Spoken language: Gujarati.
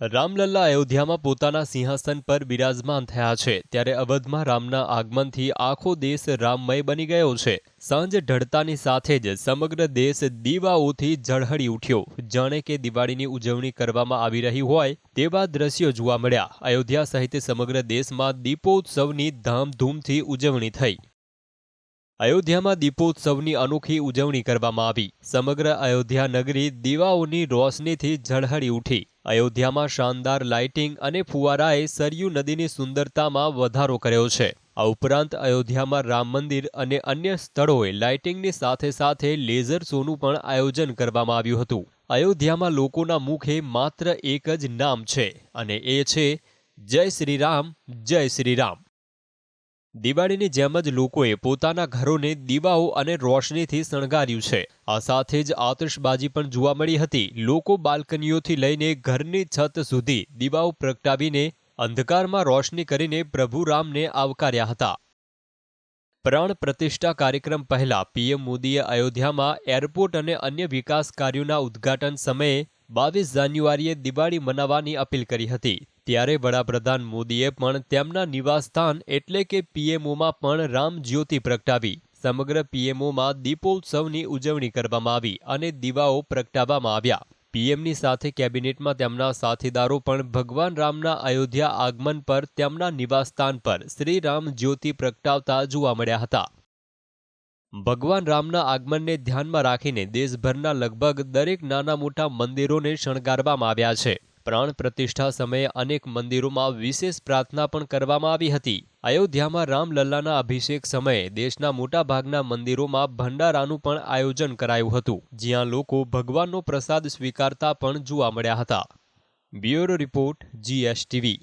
રામલલ્લા અયોધ્યામાં પોતાના સિંહાસન પર બિરાજમાન થયા છે. ત્યારે અવધમાં રામના આગમનથી આખો દેશ રામમય બની ગયો છે. સાંજ ઢળતાની સાથે જ સમગ્ર દેશ દીવાઓથી ઝળહળી ઉઠ્યો. જાણે કે દિવાળીની ઉજવણી કરવામાં આવી રહી હોય તેવા દ્રશ્યો જોવા મળ્યા. અયોધ્યા સહિત સમગ્ર દેશમાં દીપોત્સવની ધામધૂમથી ઉજવણી થઈ. અયોધ્યામાં દીપોત્સવની અનોખી ઉજવણી કરવામાં આવી. સમગ્ર અયોધ્યા નગરી દીવાઓની રોશનીથી ઝળહળી ઉઠી. અયોધ્યામાં શાનદાર લાઇટિંગ અને ફુવારાએ સરયુ નદીની સુંદરતામાં વધારો કર્યો છે. આ ઉપરાંત અયોધ્યામાં રામ મંદિર અને અન્ય સ્થળોએ લાઇટિંગની સાથે સાથે લેઝર શોનું પણ આયોજન કરવામાં આવ્યું હતું. અયોધ્યામાં લોકોના મુખે માત્ર એક જ નામ છે અને એ છે જય શ્રી રામ, જય શ્રી રામ. દિવાળીની જેમ જ લોકોએ પોતાના ઘરોને દીવાઓ અને રોશનીથી શણગાર્યું છે. આ સાથે જ આતશબાજી પણ જોવા મળી હતી. લોકો બાલ્કનીઓથી લઈને ઘરની છત સુધી દીવાઓ પ્રગટાવીને અંધકારમાં રોશની કરીને પ્રભુ રામને આવકાર્યા હતા. પ્રાણ પ્રતિષ્ઠા કાર્યક્રમ પહેલા પીએમ મોદીએ અયોધ્યામાં એરપોર્ટ અને અન્ય વિકાસ કાર્યોના ઉદ્ઘાટન સમયે બાવીસ જાન્યુઆરીએ દિવાળી મનાવવાની અપીલ કરી હતી. ત્યારે વડાપ્રધાન મોદીએ પણ તેમના નિવાસસ્થાન એટલે કે પીએમઓમાં પણ રામ જ્યોતિ પ્રગટાવી. સમગ્ર પીએમઓમાં દીપોત્સવની ઉજવણી કરવામાં આવી અને દીવાઓ પ્રગટાવવામાં આવ્યા. પીએમની સાથે કેબિનેટમાં તેમના સાથીદારો પણ ભગવાન રામના અયોધ્યા આગમન પર તેમના નિવાસસ્થાન પર શ્રી રામ જ્યોતિ પ્રગટાવતા જોવા મળ્યા હતા. ભગવાન રામના આગમનને ધ્યાનમાં રાખીને દેશભરના લગભગ દરેક નાના મોટા મંદિરોને શણગારવામાં આવ્યા છે. પ્રાણ પ્રતિષ્ઠા સમયે અનેક મંદિરોમાં વિશેષ પ્રાર્થના પણ કરવામાં આવી હતી. અયોધ્યામાં રામલલ્લાના અભિષેક સમયે દેશના મોટાભાગના મંદિરોમાં ભંડારાનું પણ આયોજન કરાયું હતું. જ્યાં લોકો ભગવાનનો પ્રસાદ સ્વીકારતા પણ જોવા મળ્યા હતા. Bureau report, GSTV.